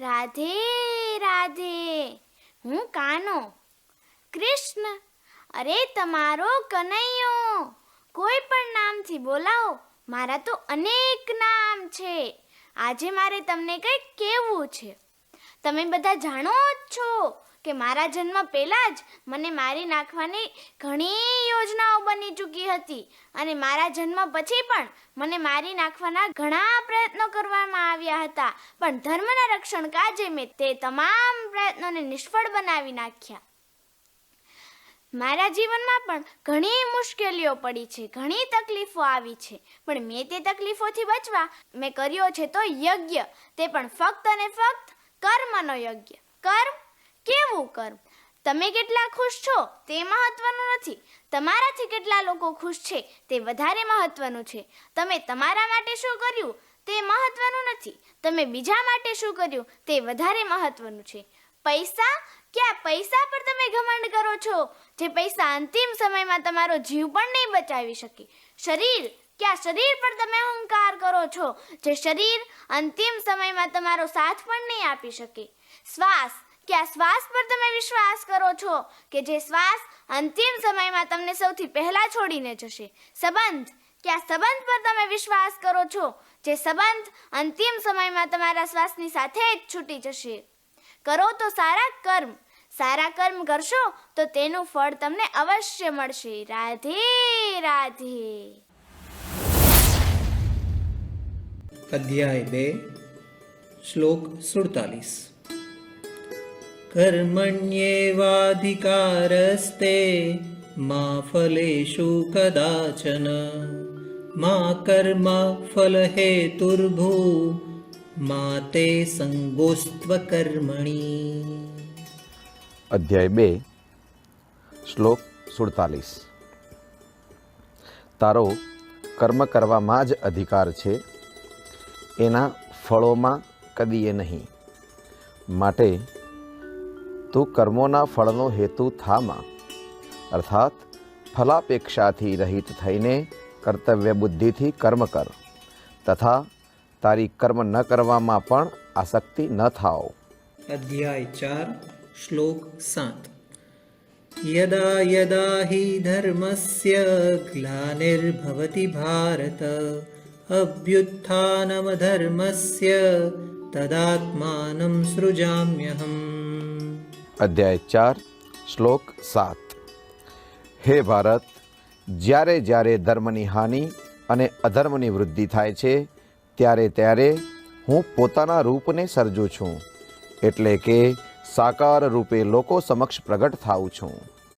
રાધે રાધે. હું કાનો? કૃષ્ણ. અરે, તમારો કનૈયો. કોઈ પણ નામથી બોલાવો. મારા તો અનેક નામ છે. આજે મારે તમને કંઈક કહેવું છે. તમે બધા જાણો જ છો. કે મારા જન્મ પહેલાં જ મને મારી નાખવાની ઘણી યોજનાઓ બની ચૂકી હતી. અને મારા જન્મ પછી પણ મને મારી નાખવાના ઘણા પ્રયત્નો કરવામાં આવ્યા હતા. પણ ધર્મના રક્ષણ કાજે મેં તે તમામ પ્રયત્નોને નિષ્ફળ બનાવી નાખ્યા. મારા જીવનમાં પણ ઘણી મુશ્કેલીઓ પડી છે, ઘણી તકલીફો આવી છે. પણ મેં તે તકલીફોથી બચવા મેં કર્યો છે તો યજ્ઞ. તે પણ ફક્ત અને ફક્ત કર્મનો યજ્ઞ. કર્મ કેવું કર? તમે કેટલા ખુશ છો તે મહત્વનું નથી. તમારાથી કેટલા લોકો ખુશ છે તે વધારે મહત્વનું છે. તમે તમારા માટે શું કર્યું તે મહત્વનું નથી. તમે બીજા માટે શું કર્યું તે વધારે મહત્વનું છે. પૈસા? ક્યાં પૈસા પર તમે ઘમંડ કરો છો? જે પૈસા અંતિમ સમયમાં તમારો જીવ પણ નહીં બચાવી શકે. શરીર? ક્યાં શરીર પર તમે અહંકાર કરો છો? જે શરીર અંતિમ સમયમાં તમારો સાથ પણ નહીં આપી શકે. શ્વાસ? ક્યાં શ્વાસ પર તમે વિશ્વાસ કરો છો કે જે શ્વાસ અંતિમ સમયમાં તમને સૌથી પહેલા છોડીને જશે. સંબંધ. ક્યાં સંબંધ પર તમે વિશ્વાસ કરો છો જે સંબંધ અંતિમ સમયમાં તમારા શ્વાસની સાથે જ છૂટી જશે. કરો તો સારા કર્મ. સારા કર્મ કરશો તો તેનું ફળ તમને અવશ્ય મળશે. રાધે રાધે. અધ્યાય બે, શ્લોક સુડતાલીસ. કર્મણ્યેવાધિકારસ્તે મા ફલેષુ કદાચન મા કર્મ ફલહેતુર્ભૂ મા માતે સંગોસ્ત્વ કર્મણી અધ્યાય બે શ્લોક સુડતાલીસ તારો કર્મ કરવામાં જ અધિકાર છે એના ફળોમાં કદીએ નહીં માટે તું કર્મોના ફળનો હેતુ થામાં. અર્થાત, ફલાપેક્ષાથી રહિત થઈને કર્તવ્ય બુદ્ધિથી કર્મ કર. તથા, તારી કર્મ ન કરવામાં પણ આસક્તિ ન થાઓ. અધ્યાય ચાર, શ્લોક સાત. યદા યદા હિ ધર્મસ્ય ગ્લાનિર્ભવતિ ભારત. અભ્યુત્થાનમધર્મસ્ય તદાત્માનમ સૃજામ્યહમ. અધ્યાય ચાર, શ્લોક સાત. હે ભારત, જ્યારે જ્યારે ધર્મની હાનિ અને અધર્મની વૃદ્ધિ થાય છે, ત્યારે ત્યારે હું પોતાના રૂપને સર્જું છું, એટલે કે સાકાર રૂપે લોકો સમક્ષ પ્રગટ થાઉં છું.